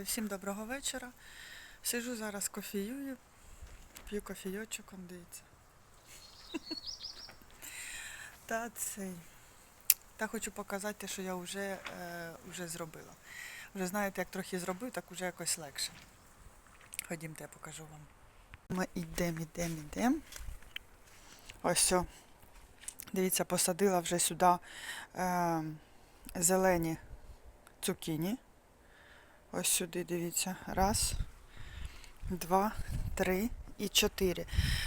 Е, Всім доброго вечора. Сижу зараз кофіюю, п'ю кофійочок, он дивіться. Та цей. Та хочу показати, що я вже, е, вже зробила. Вже знаєте, як трохи зробив, так вже якось легше. Ходімте, я покажу вам. Ми йдемо, йдемо, йдемо. Ось все. Дивіться, посадила вже сюди е, зелені цукіні. Ось сюди, дивіться. Раз, два, три і чотири.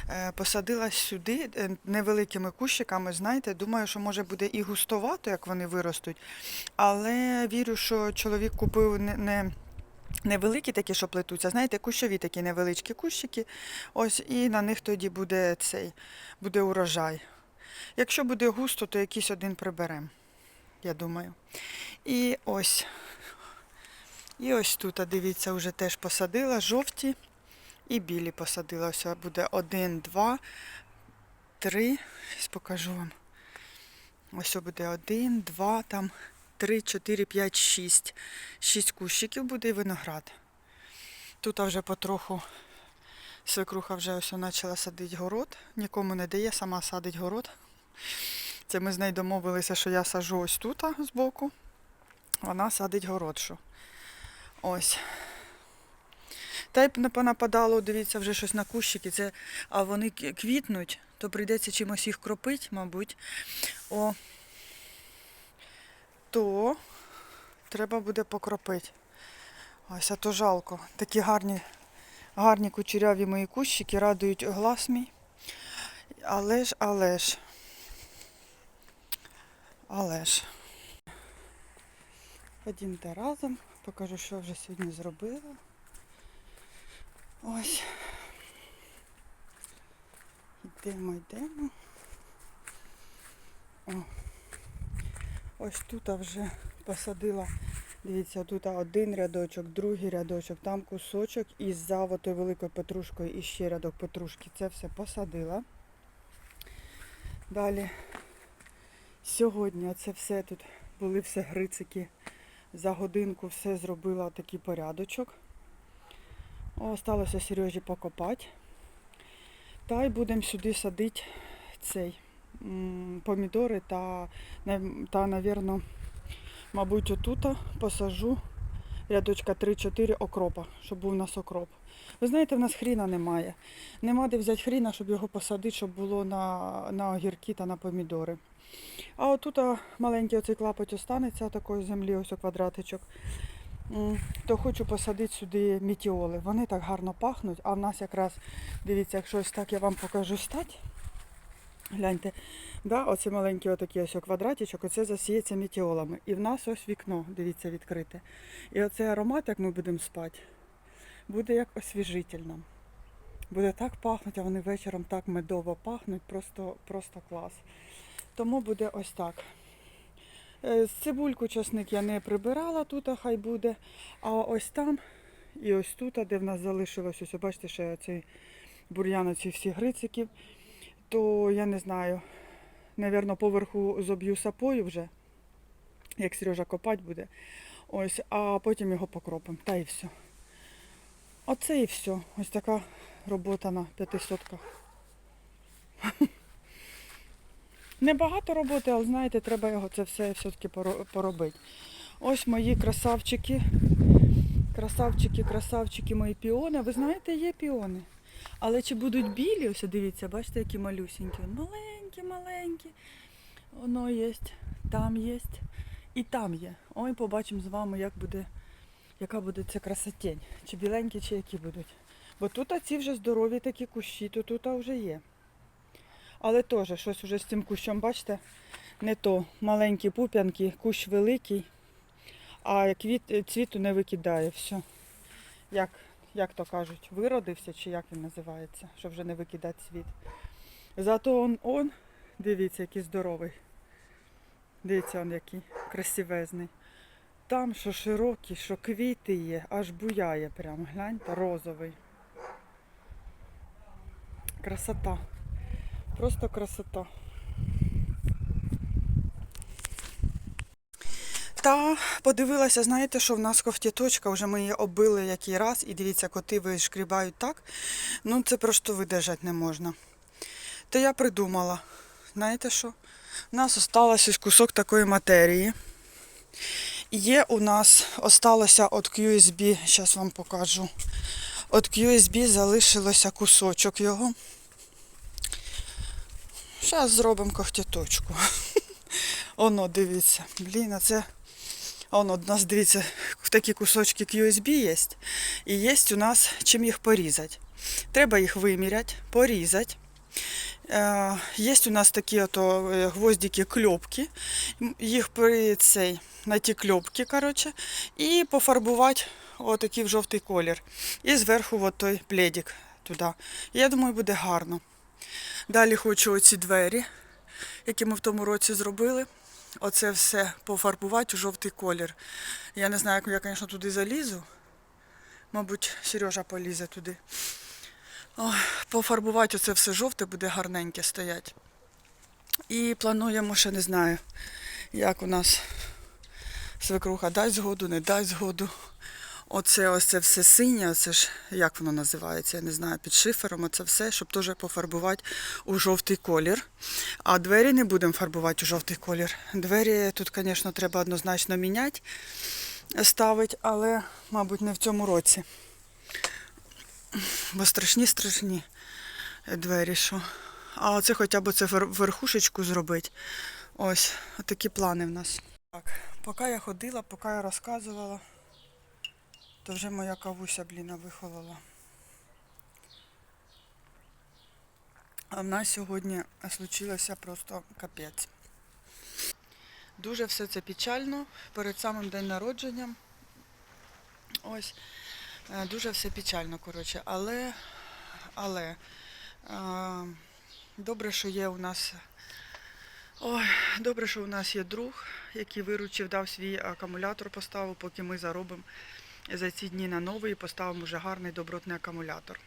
Е, Посадила сюди е, невеликими кущиками, знаєте, думаю, що може буде і густовато, як вони виростуть. Але вірю, що чоловік купив не невеликі такі, що плетуться, знаєте, кущові такі невеличкі кущики. Ось, і на них тоді буде цей, буде урожай. Якщо буде густо, то якийсь один приберемо, я думаю. І ось. І ось тут, дивіться, вже теж посадила жовті і білі посадила. Ось буде один, два, три. Зараз покажу вам. Ось буде один, два, там, три, чотири, п'ять, шість. Шість кущиків буде і виноград. Тут вже потроху свекруха вже ось почала садити город. Нікому не дає, сама садить город. Це ми з нею домовилися, що я сажу ось тут збоку. Вона садить городшу. Ось. Та й понападало, дивіться, вже щось на кущики, це, а вони квітнуть, то прийдеться чимось їх кропити, мабуть. О, то треба буде покропити. Ось, а то жалко. Такі гарні, гарні кучеряві мої кущики радують глаз мій. Але ж, але ж. Але ж. Ходімте разом, покажу, що вже сьогодні зробила. Ось. Йдемо, йдемо. О. Ось тут вже посадила, дивіться, тут один рядочок, другий рядочок, там кусочок із завотою великою петрушкою і ще рядок петрушки. Це все посадила. Далі сьогодні це все тут були все грицики. За годинку все зробила такий порядочок. Осталося Сережі покопати. Та й будемо сюди садити цей помідори та, та навірно, мабуть, отут посажу рядочка 3-4 окропа, щоб був у нас окроп. Ви знаєте, в нас хріна немає. Нема де взяти хріна, щоб його посадити, щоб було на, на огірки та на помідори. А отут маленький оцей клапоть останеться такої землі, ось квадратичок. То хочу посадити сюди мітіоли. Вони так гарно пахнуть, а в нас якраз, дивіться, якщо ось так я вам покажу стать. Гляньте, да, оце маленький отакий ось квадратичок, оце засіється мітіолами. І в нас ось вікно, дивіться, відкрите. І оцей аромат, як ми будемо спати, буде як освіжительно. Буде так пахнути, а вони вечором так медово пахнуть, просто, просто клас. Тому буде ось так. Е, цибульку часник я не прибирала тут, а хай буде. А ось там і ось тут, де в нас залишилось, ось бачите, ще цей бур'ян, оці всі грициків, то я не знаю, навірно, поверху зоб'ю сапою вже, як Сережа копати буде. Ось, а потім його покропимо. Та і все. Оце і все. Ось така робота на п'ятисотках. Небагато роботи, але знаєте, треба його це все все-таки поробити. Ось мої красавчики. Красавчики, красавчики, мої піони. Ви знаєте, є піони. Але чи будуть білі, ось дивіться, бачите, які малюсінькі. Маленькі, маленькі. Воно є, там є і там є. Ой, побачимо з вами, як буде, яка буде ця красотень. Чи біленькі, чи які будуть. Бо тут ці вже здорові такі кущі, то тут вже є. Але теж щось вже з цим кущом, бачите, не то. Маленькі пуп'янки, кущ великий, а квіт, цвіту не викидає. Все. Як, як то кажуть, виродився, чи як він називається, щоб вже не викидати цвіт. Зато он, он, дивіться, який здоровий. Дивіться, он який красивезний. Там що широкий, що квіти є, аж буяє прямо, гляньте, розовий. Красота. Просто красота. Та подивилася, знаєте, що в нас кофтіточка, вже ми її оббили який раз, і дивіться, коти вишкрібають так. Ну це просто видержати не можна. То я придумала, знаєте що? У нас ось кусок такої матерії. Є у нас осталося від QSB, зараз вам покажу. Від QSB залишилося кусочок його. Зараз зробимо когтяточку. Оно, дивіться. Блін, а це. Оно, у нас, дивіться, такі кусочки QSB є. І є у нас чим їх порізати. Треба їх виміряти, порізати. Е, Є у нас такі е, гвоздики кльопки. Їх при цей, на ті кльопки, коротше, і пофарбувати отакий в жовтий колір. І зверху от той пледик туди. Я думаю, буде гарно. Далі хочу оці двері, які ми в тому році зробили. Оце все пофарбувати у жовтий колір. Я не знаю, як я, звісно, туди залізу. Мабуть, Сережа полізе туди. Ой, пофарбувати оце все жовте буде гарненьке стоять. І плануємо, ще не знаю, як у нас свекруха дасть згоду, не дасть згоду. Оце ось це все синє, оце ж як воно називається, я не знаю, під шифером, оце все, щоб теж пофарбувати у жовтий колір. А двері не будемо фарбувати у жовтий колір. Двері тут, звісно, треба однозначно міняти, ставити, але, мабуть, не в цьому році. Бо страшні, страшні двері, що. А оце хоча б це верхушечку зробити. Ось, такі плани в нас. Так, поки я ходила, поки я розказувала, то вже моя кавуся, бліна, вихолола. А в нас сьогодні случилося просто капець. Дуже все це печально перед самим день народження. Ось. Е, Дуже все печально, коротше. Але, але е, добре, що є у нас. Ой, добре, що у нас є друг, який виручив, дав свій акумулятор, поставив, поки ми заробимо за ці дні на новий і поставимо вже гарний добротний акумулятор.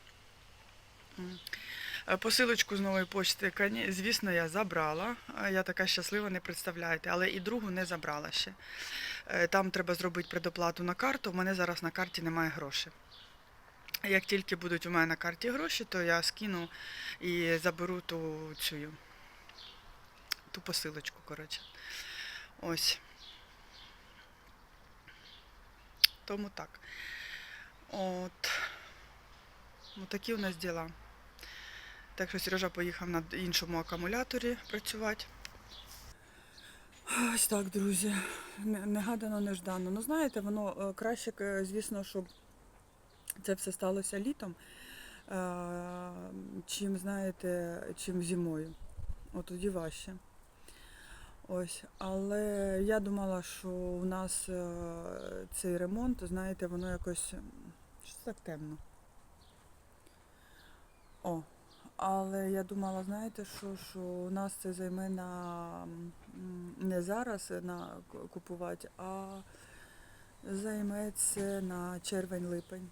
Е, Посилочку з нової почти, звісно, я забрала. Е, Я така щаслива, не представляєте, але і другу не забрала ще. Е, Там треба зробити предоплату на карту. У мене зараз на карті немає грошей. Як тільки будуть у мене на карті гроші, то я скину і заберу ту цю ту посилочку, коротше. Ось. Тому так. От. Ну, такі у нас діла. Так що Сережа поїхав на іншому акумуляторі працювати. Ось так, друзі. Негадано, неждано. Ну, знаєте, воно е, краще, звісно, щоб це все сталося літом, е, чим, знаєте, чим зимою. От тоді важче. Ось, але я думала, що у нас е, цей ремонт, знаєте, воно якось щось так темно. О, але я думала, знаєте, що, що у нас це займе на не зараз на купувати, а займе це на червень-липень.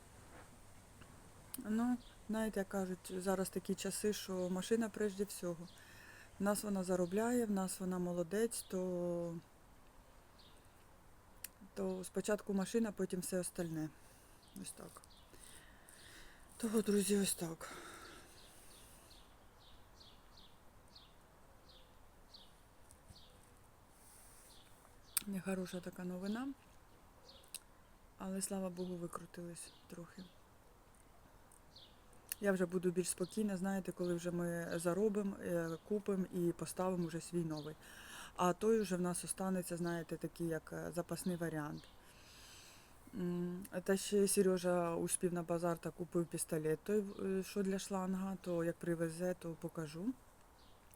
Ну, знаєте, як кажуть, зараз такі часи, що машина прежде всього. В нас вона заробляє, в нас вона молодець, то, то спочатку машина, потім все остальне. Ось так. Того, друзі, ось так. Нехороша така новина. Але слава Богу, викрутились трохи. Я вже буду більш спокійна, знаєте, коли вже ми заробимо, е, купимо і поставимо вже свій новий. А той вже в нас останеться, знаєте, такий як е, запасний варіант. Та ще Сережа успів на базар та купив пістолет, той, е, що для шланга, то як привезе, то покажу,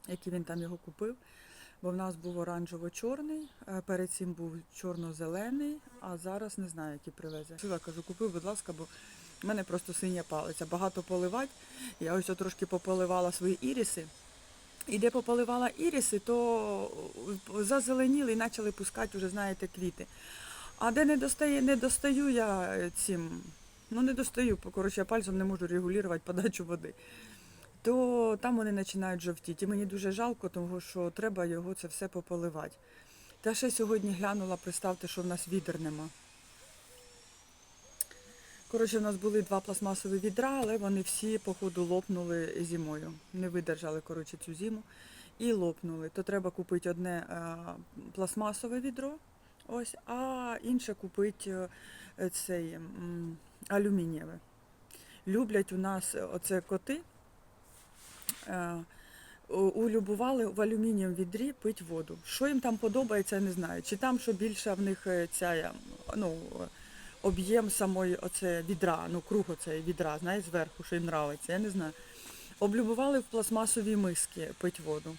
який він там його купив. Бо в нас був оранжево-чорний, е, перед цим був чорно-зелений, а зараз не знаю, який привезе. Я кажу, купив, будь ласка, бо в мене просто синя палиця. Багато поливати. Я ось трошки пополивала свої іріси. І де пополивала іріси, то зазеленіли і почали пускати, вже знаєте, квіти. А де не достає, не достаю я цим, ну не достаю, коротше, я пальцем не можу регулювати подачу води. То там вони починають жовтіти. І мені дуже жалко, тому що треба його це все пополивати. Та ще сьогодні глянула, представте, що в нас відер нема. Коротше, в нас були два пластмасові відра, але вони всі, походу, лопнули зимою. Не видержали, коротше, цю зиму і лопнули. То треба купити одне е, пластмасове відро, ось, а інше купити е, цей алюмінієве. Люблять у нас оце коти. Е, улюбували в алюмінієм відрі пити воду. Що їм там подобається, я не знаю. Чи там, що більше в них е, ця, е, ну, об'єм самої оце відра, ну круг оцей відра, знаєш, зверху, що їм нравиться, я не знаю. Облюбували в пластмасові миски пити воду.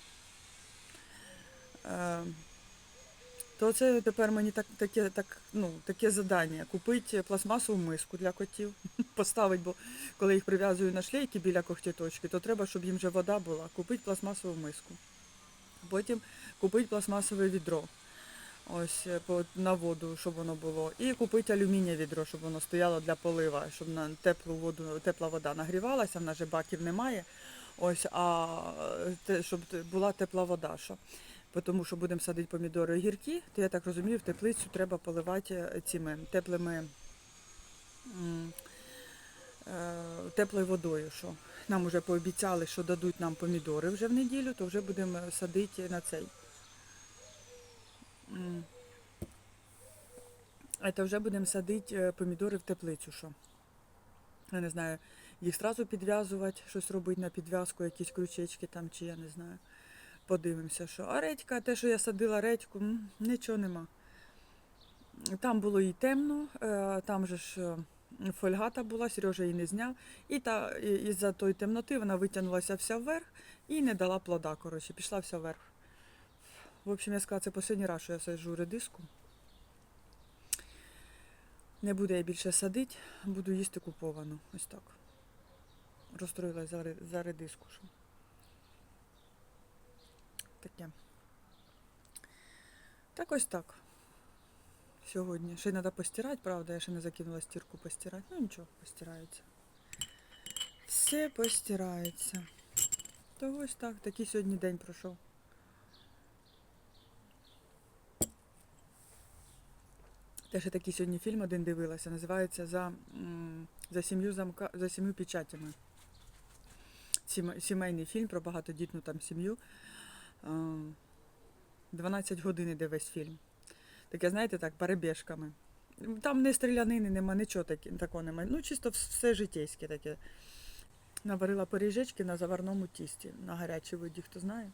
То це тепер мені так, таке, так, ну, таке завдання. Купити пластмасову миску для котів, поставити, бо коли їх прив'язую на шлейки біля когтіточки, то треба, щоб їм вже вода була. Купити пластмасову миску. Потім купити пластмасове відро. Ось е, на воду, щоб воно було. І купити алюмінієве відро, щоб воно стояло для полива, щоб на теплу воду, тепла вода нагрівалася, в нас же баків немає. Ось, а е, щоб була тепла вода. Що. Тому що будемо садити помідори огірки, то я так розумію, в теплицю треба поливати е, цими теплими е, теплою водою. Що. Нам вже пообіцяли, що дадуть нам помідори вже в неділю, то вже будемо садити на цей. То вже будемо садити е, помідори в теплицю. Що. Я не знаю, їх одразу підв'язувати, щось робити на підв'язку, якісь крючечки там, чи я не знаю. Подивимося, що. А редька, те, що я садила редьку, нічого нема. Там було і темно, е, там же ж е, фольгата була, Сережа її не зняв. І та, із-за тої темноти вона витягнулася вся вверх і не дала плода, коротше, пішла вся вверх. В общем, я сказала, це останній раз, що я саджу редиску. Не буду я більше садити, буду їсти куповану. Ось так. Ре- за редиску. Таке. Так ось так. Сьогодні. Ще треба постирати, правда, я ще не закинула стірку постирати. Ну нічого, постирається. Все постирається. То ось так, такий сьогодні день пройшов. Теж я такий сьогодні фільм один дивилася, називається За, за, сім'ю замка, за сім'ю печатями. Сіме- Сімейний фільм про багатодітну там сім'ю. А, 12 годин іде весь фільм. Таке, знаєте, так, перебіжками. Там не стрілянини, нема, нічого такого немає. Ну, чисто все житейське таке. Наварила пиріжечки на заварному тісті, на гарячій воді, хто знає.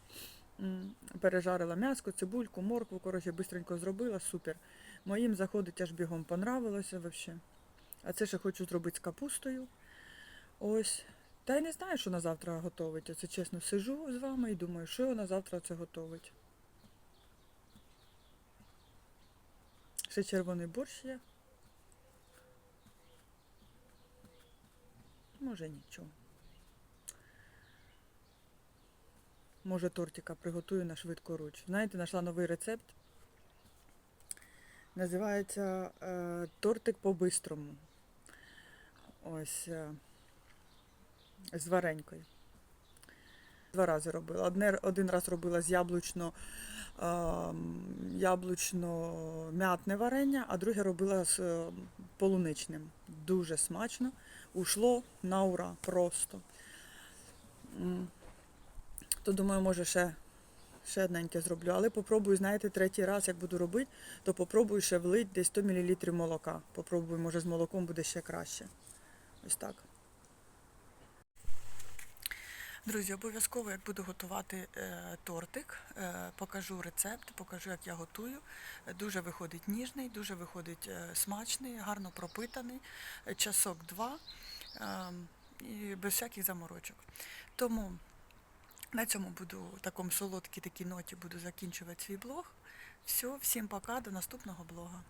Пережарила м'яско, цибульку, моркву, коротше, бистренько зробила, супер. Моїм заходить аж бігом понравилося взагалі. А це ще хочу зробити з капустою. Ось. Та я не знаю, що на завтра готовить. Оце чесно сижу з вами і думаю, що на завтра це готовить. Ще червоний борщ є. Може нічого. Може тортика приготую на швидкоруч. Знаєте, знайшла новий рецепт. Називається е, тортик по-бистрому. Ось е, з варенькою. Два рази робила. Одне, один раз робила з яблучно, е, яблучно-м'ятне варення, а друге робила з е, полуничним. Дуже смачно. Ушло на ура просто. То думаю, може ще, ще одненьке зроблю. Але попробую, знаєте, третій раз, як буду робити, то попробую ще влити десь 100 мл молока. Попробую, може з молоком буде ще краще. Ось так. Друзі, обов'язково, як буду готувати е, тортик, е, покажу рецепт, покажу, як я готую. Дуже виходить ніжний, дуже виходить е, смачний, гарно пропитаний, часок два е, і без всяких заморочок. Тому на цьому буду такому солодкій такій ноті буду закінчувати свій блог. Все, всім пока, до наступного блога.